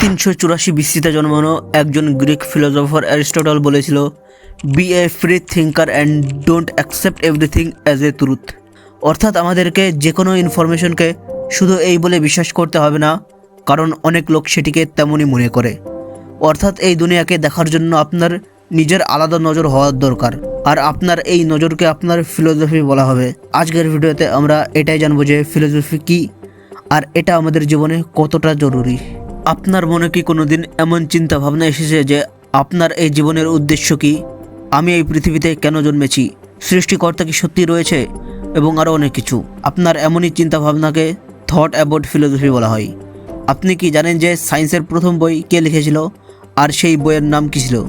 তিনশো চুরাশি বিসিতে জন্মানো একজন গ্রিক ফিলোসফার অ্যারিস্টটল বলেছিল be a free thinker and don't accept everything as a truth অর্থাৎ আমাদেরকে যে কোনো ইনফরমেশনকে শুধু এই বলে বিশ্বাস করতে হবে না, কারণ অনেক লোক সেটিকে তেমনই মনে করে। অর্থাৎ এই দুনিয়াকে দেখার জন্য আপনার নিজের আলাদা নজর হওয়ার দরকার। আর আপনার এই নজরকে আপনার ফিলোসফি বলা হবে। আজকের ভিডিওতে আমরা এটাই জানব যে ফিলোসফি কী, আর এটা আমাদের জীবনে কতটা জরুরি। আপনার মনে কি কোনোদিন এমন চিন্তা ভাবনা এসেছে যে আপনার এই জীবনের উদ্দেশ্য কি? আমি এই পৃথিবীতে কেন জন্মেছি? সৃষ্টিকর্তা কি সত্যি রয়েছে? এবং আরও অনেক কিছু। আপনার এমনই চিন্তা ভাবনাকে থট অ্যাবাউট ফিলোসফি বলা হয়। আপনি কি জানেন যে সায়েন্সের প্রথম বই কে লিখেছিল? আর সেই বইয়ের নাম কী ছিল?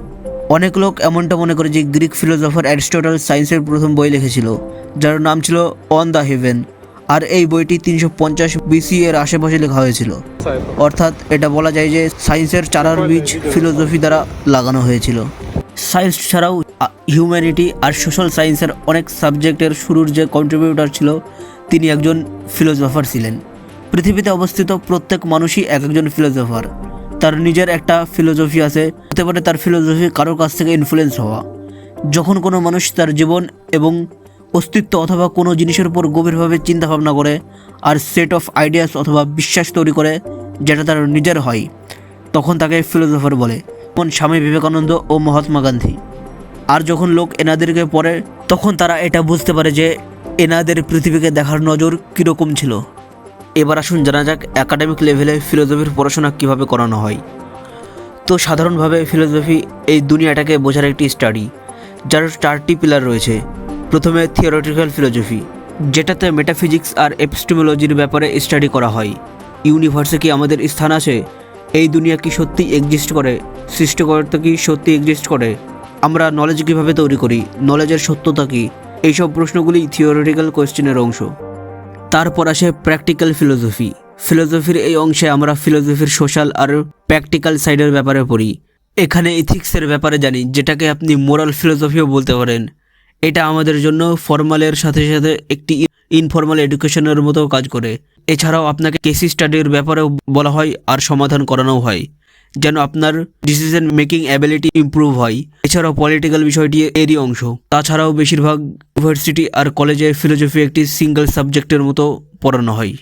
অনেক লোক এমনটা মনে করে যে গ্রিক ফিলোসফার অ্যারিস্টটল সায়েন্সের প্রথম বই লিখেছিল, যার নাম ছিল অন দ্য হেভেন। আর এই বইটি তিনশো পঞ্চাশ বিসি এর আশেপাশে লেখা হয়েছিল। অর্থাৎ এটা বলা যায় যে সায়েন্সের চারার বীজ ফিলোসফি দ্বারা লাগানো হয়েছিল। সায়েন্স ছাড়াও হিউম্যানিটি আর সোশ্যাল সায়েন্সের অনেক সাবজেক্টের শুরুর যে কন্ট্রিবিউটর ছিল, তিনি একজন ফিলোসফার ছিলেন। পৃথিবীতে অবস্থিত প্রত্যেক মানুষই এক একজন ফিলোসফার। তার নিজের একটা ফিলোসফি আছে, হতে পারে তার ফিলোসফি কারোর কাছ থেকে ইনফ্লুয়েন্স হওয়া। যখন কোনো মানুষ তার জীবন এবং অস্তিত্ব অথবা কোনো জিনিসের উপর গভীরভাবে চিন্তা ভাবনা করে আর সেট অফ আইডিয়াস অথবা বিশ্বাস তৈরি করে যেটা তার নিজের হয়। তখন তাকে ফিলোসফার বলে যেমন স্বামী বিবেকানন্দ ও মহাত্মা গান্ধী। আর যখন লোক এনাদেরকে পড়ে, তখন তারা এটা বুঝতে পারে যে এনাদের পৃথিবীকে দেখার নজর কীরকম ছিল। এবার আসুন জানা যাক একাডেমিক লেভেলে ফিলোসফির পড়াশোনা কীভাবে করানো হয়। তো সাধারণভাবে ফিলোসফি এই দুনিয়াটাকে বোঝার একটি স্টাডি যার চারটি পিলার রয়েছে। প্রথমে থিওরিটিক্যাল ফিলোসফি যেটাতে মেটাফিজিক্স আর এপিস্টেমোলজির ব্যাপারে স্টাডি করা হয়। ইউনিভার্সে কি আমাদের স্থান আছে? এই দুনিয়া কি সত্যি এক্সিস্ট করে? সৃষ্টিকর্তা কি সত্যি এক্সিস্ট করে? আমরা নলেজ কীভাবে তৈরি করি? নলেজের সত্যতা কী? এইসব প্রশ্নগুলি থিওরিটিক্যাল কোয়েশ্চেনের অংশ। তারপর আসে প্র্যাকটিক্যাল ফিলোসফি ফিলোসফির এই অংশে আমরা ফিলোসফির সোশ্যাল আর প্র্যাকটিক্যাল সাইডের ব্যাপারে পড়ি। এখানে ইথিক্সের ব্যাপারে জানি, যেটাকে আপনি মোরাল ফিলোসফিও বলতে পারেন। এটা আমাদের জন্য ফর্মালের সাথে সাথে একটি ইনফর্মাল এডুকেশনের মতো কাজ করে। এছাড়াও আপনাকে কেসি স্টাডির ব্যাপারেও বলা হয় আর সমাধান করানো হয়, যেন আপনার ডিসিশন মেকিং অ্যাবিলিটি ইম্প্রুভ হয়। এছাড়াও পলিটিক্যাল বিষয়টি এরই অংশ। তাছাড়াও বেশিরভাগ ইউনিভার্সিটি আর কলেজে ফিলোসফি একটি সিঙ্গেল সাবজেক্টের মতো পড়ানো হয়।